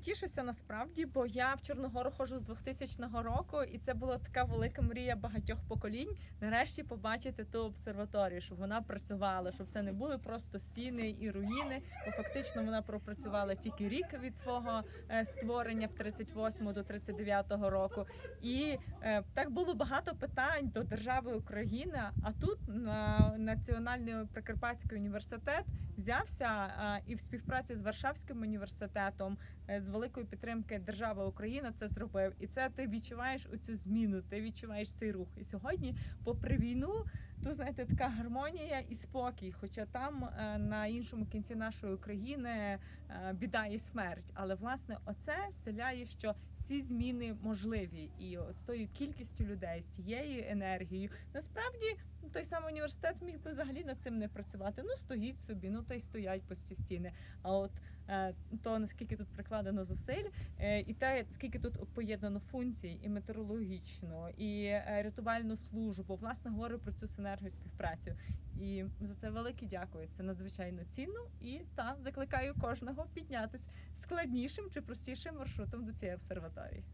Тішуся насправді, бо я в Чорногору ходжу з 2000 року, і це була така велика мрія багатьох поколінь. Нарешті побачити ту обсерваторію, щоб вона працювала, щоб це не були просто стіни і руїни. Бо фактично вона пропрацювала тільки рік від свого е, створення в 38 до 39 року. І е, так було багато питань до держави Україна. А тут на Національний Прикарпатський університет взявся і в співпраці з Варшавським університетом е, великої підтримки держави Україна це зробив. І це ти відчуваєш оцю зміну, ти відчуваєш цей рух. І сьогодні, попри війну, тут знаєте, така гармонія і спокій. Хоча там е, на іншому кінці нашої України е, біда і смерть. Але власне оце вселяє, що ці зміни можливі, і з тою кількістю людей, з тією енергією, насправді той самий університет міг би взагалі над цим не працювати. Ну стоїть собі, ну та й стоять по ці стіни. А от е, то наскільки тут прикладено зусиль, і те, скільки тут поєднано функцій, і метеорологічну, і рятувальну службу, власне говорю про цю синергію співпрацю. І за це велике дякую. Це надзвичайно цінно і та закликаю кожного піднятись складнішим чи простішим маршрутом до цієї обсерваторії.